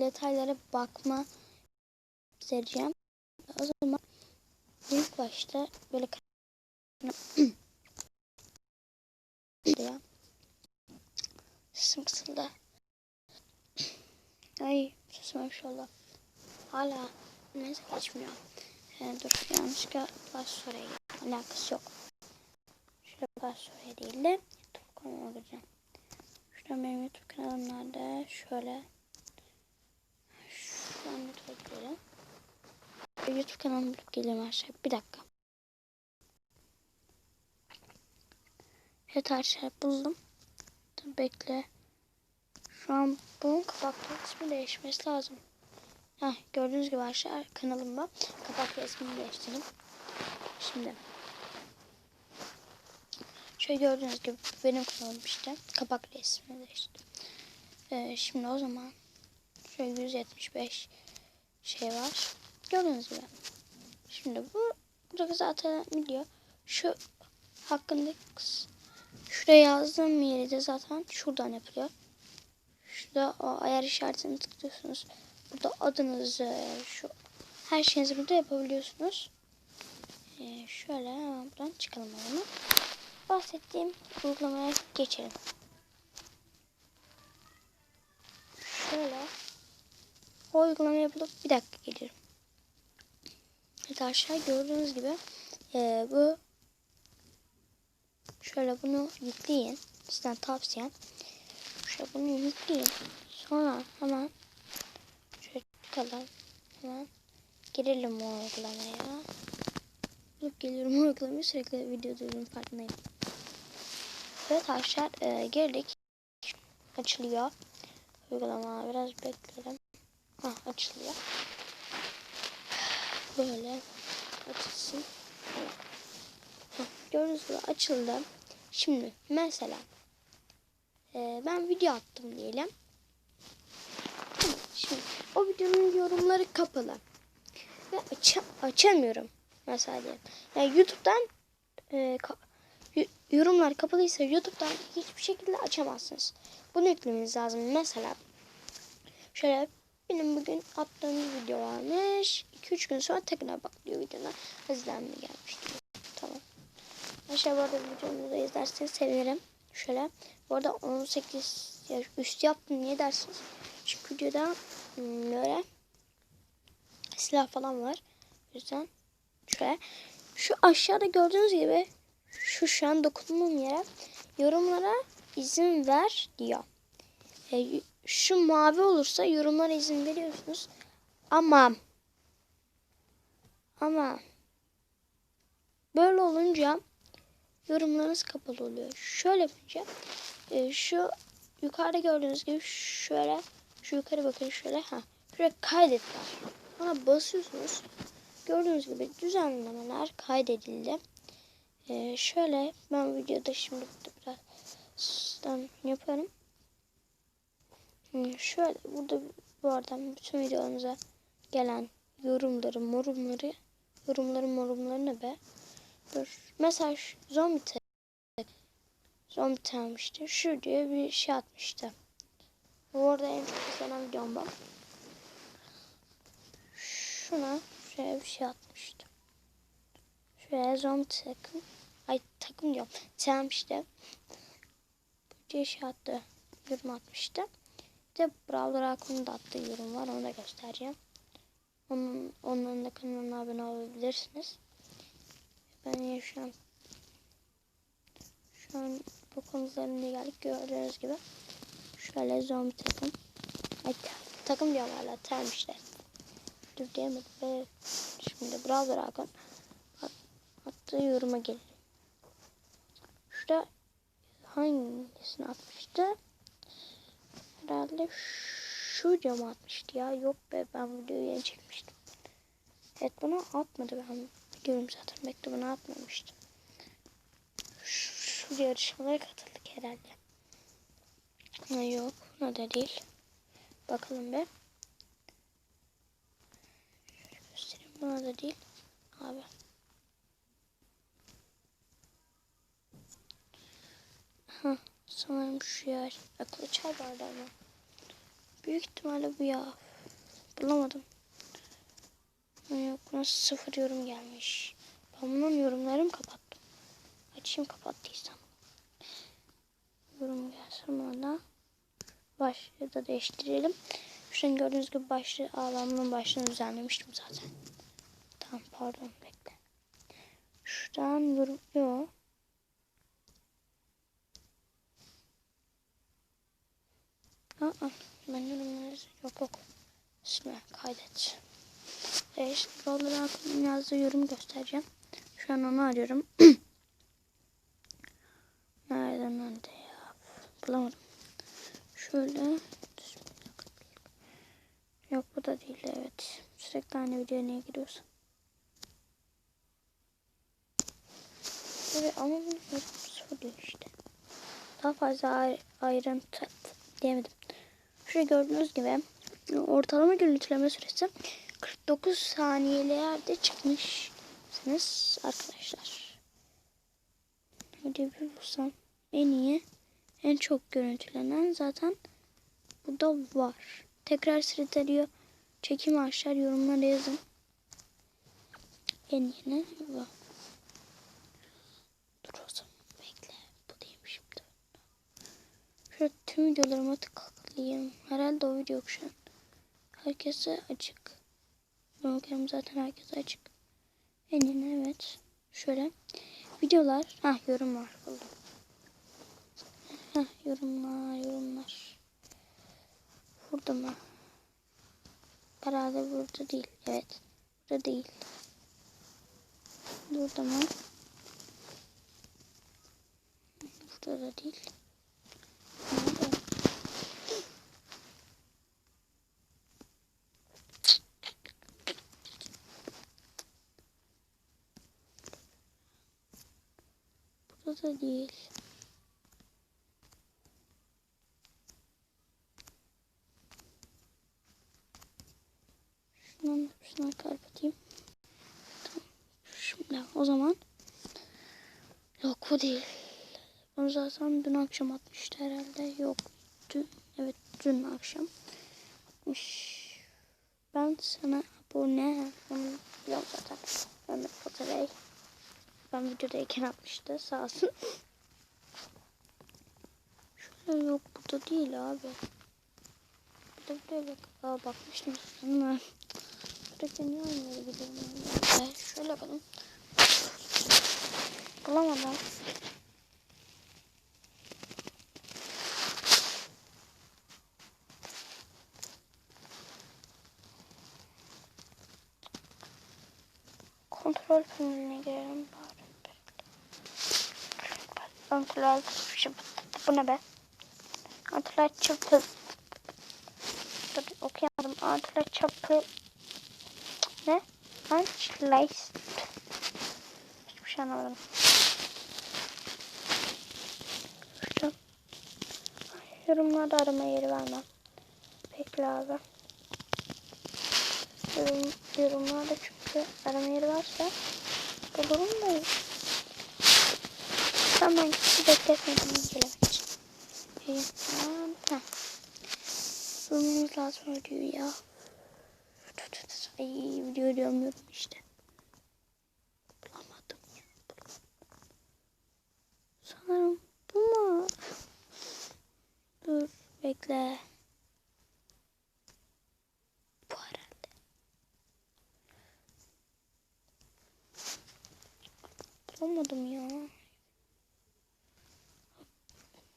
detaylara bakma göstereceğim. O zaman ilk başta böyle ya. Sesim kısıldı. Ay sesim maşallah. Hala neyse geçmiyor. Ee, dur yanlışlıkla Store'ya girdim. Alakası yok. Şurada Plus Store'ya değil de YouTube kanalıma gireceğim. Şuradan benim YouTube kanalım nerede? Şöyle. Şuradan YouTube'a girelim. YouTube kanalımı bulup gelirim aşağı. Bir dakika. Evet arkadaşlar buldum. Dur bekle. Şu an bunun kapaklı ismi değişmesi lazım. Heh, gördüğünüz gibi arkadaşlar kanalımda kapak resmini değiştirdim. Şimdi. Şöyle gördüğünüz gibi benim kanalım işte. Kapak resmini değiştirdim. Ee, şimdi o zaman şöyle 175 şey var. Gördüğünüz gibi. Şimdi bu burada zaten biliyor. Şu hakkındaki kısım Şuraya yazdığım yeri de zaten şuradan yapılıyor. Şurada o ayar işaretini tıklıyorsunuz. Burada adınızı, şu her şeyinizi burada yapabiliyorsunuz. Ee, şöyle buradan çıkalım o zaman. Bahsettiğim uygulamaya geçelim. Şöyle o uygulamayı yapılıp bir dakika gelirim. Aşağı gördüğünüz gibi e, bu Şöyle bunu yükleyin. Sizden tavsiyem. Şöyle bunu yükleyin. Sonra hemen şöyle çıkalım. Hemen girelim o uygulamaya. Bulup geliyorum o uygulamaya sürekli video duyuyorum farkındayım. Evet arkadaşlar e, girdik. Açılıyor. Uygulama biraz bekleyelim. Ha açılıyor. Böyle açılsın. Gördüğünüz gibi açıldı. Şimdi mesela e, ben video attım diyelim. Şimdi o videonun yorumları kapalı. Ve aç açamıyorum. Mesela diyelim. Yani YouTube'dan e, ka yorumlar kapalıysa YouTube'dan hiçbir şekilde açamazsınız. Bunu yüklemeniz lazım. Mesela şöyle benim bugün attığım video varmış. 2-3 gün sonra tekrar bakıyor videolar. Izlenme gelmiş diyor. Tamam. Arkadaşlar bu arada videomu da izlerseniz sevinirim. Şöyle. Bu arada 18 yaş üstü yaptım. Niye dersiniz? Çünkü videoda hmm, böyle silah falan var. O yüzden şöyle. Şu aşağıda gördüğünüz gibi şu şu an dokunduğum yere yorumlara izin ver diyor. E, şu mavi olursa yorumlara izin veriyorsunuz. Ama ama böyle olunca yorumlarınız kapalı oluyor. Şöyle yapınca e, şu yukarıda gördüğünüz gibi şöyle şu yukarı bakın şöyle ha şöyle kaydet var. Ona basıyorsunuz. Gördüğünüz gibi düzenlemeler kaydedildi. E, şöyle ben videoda şimdi biraz yaparım. Şöyle burada bu arada bütün videolarımıza gelen yorumları, morumları, yorumları, morumları ne be? Dur. Mesela zombi zombi almıştı. Şu diye bir şey atmıştı. Orada en çok izlenen videom bak. Şuna şöyle bir şey atmıştı. Şöyle zombi takım. Ay takım diyorum. Çalmıştı. Bu diye şey attı. Yorum atmıştı. De Brawler Akun'un da attığı yorum var. Onu da göstereceğim. Onun, onların da kanalına abone olabilirsiniz. Ben şu an şu an bu konularına geldik gördüğünüz gibi. Şöyle zombi takım. Ay, takım diyorum hala termişler. Dur diyemedim. Ve şimdi Brawl Dragon at, attığı yoruma gelelim. Şurada hangisini atmıştı? Herhalde şu camı atmıştı ya. Yok be ben videoyu yeni çekmiştim. Evet bunu atmadı ben Biliyorum zaten mektubunu atmamıştım. Şu, şu yarışmalara katıldık herhalde. Ha, yok buna da değil. Bakalım be. Şöyle göstereyim buna da değil. Abi. Ha, sanırım şu yer. Akıllı çay bardağı mı? Büyük ihtimalle bu ya. Bulamadım. Yok nasıl sıfır yorum gelmiş. Ben bunun yorumlarımı kapattım. Açayım kapattıysam. Yorum gelsin bana. Başlığı da değiştirelim. Şuradan gördüğünüz gibi başlığı. Bunun başlığını düzenlemiştim zaten. Tamam pardon bekle. Şuradan yorum. Yok. Aa, ben yorumları yok yok. İsmi kaydet. Evet, şimdi Roller Akın'ın yazdığı yorum göstereceğim. Şu an onu arıyorum. Nereden nerede ya? Bulamadım. Şöyle. Yok bu da değil evet. Sürekli aynı videoya niye giriyorsun? Evet ama bunu sıfır işte. Daha fazla ay ayrıntı diyemedim. Şurada gördüğünüz gibi ortalama görüntüleme süresi 49 saniyelerde çıkmışsınız arkadaşlar. Hadi bir bulsam en iyi en çok görüntülenen zaten bu da var. Tekrar sırıtıyor. Çekim aşağı yorumlara yazın. En yeni bu. Dur o zaman bekle. Bu değilmiş. Şöyle tüm videolarıma tıklayayım. Herhalde o video yok şu an. Herkese açık. Bakalım zaten herkese açık. En yeni evet. Şöyle. Videolar. Ha yorum var. Buldum. Ha yorumlar yorumlar. Burada mı? Herhalde burada değil. Evet. Burada değil. Burada mı? Burada da değil. Nerede? Burada da değil. Şundan şuna kapatayım. Şimdi o zaman yok bu değil. Onu zaten dün akşam atmıştı herhalde. Yok dün evet dün akşam atmış. Ben sana abone onu biliyorum zaten. Ömer Fotoğrafı. Ben videodayken atmıştı sağ olsun. Şöyle yok burada değil abi. Burada buraya bak. Aa bakmıştım ama. Burada niye onları gidiyorum? Evet, şöyle bakalım. Bulamadım. Kontrol paneline girelim bari. Kontrol şu bu ne be? Kontrol çapı. Dur okuyamadım. Kontrol çapı. Ne? Ançlayst. Hiçbir şey anlamadım. Şu. Yorumlarda arama yeri vermem. Bekle abi. Yorum, yorumlarda çünkü arama yeri varsa bulurum da Tamam hiç bekletmedim incelemek için. İyi. Ha. Bulmamız lazım videoyu ya. Ay video diyorum işte. Bulamadım ya. Sanırım bu mu? Dur bekle. Bu herhalde. Bulamadım ya.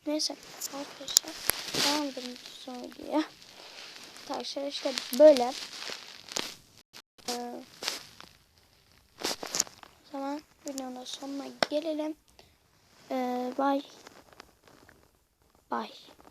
Neyse arkadaşlar son videoya. Arkadaşlar işte böyle. Ee, o zaman videonun sonuna gelelim. Ee, bye. Bye.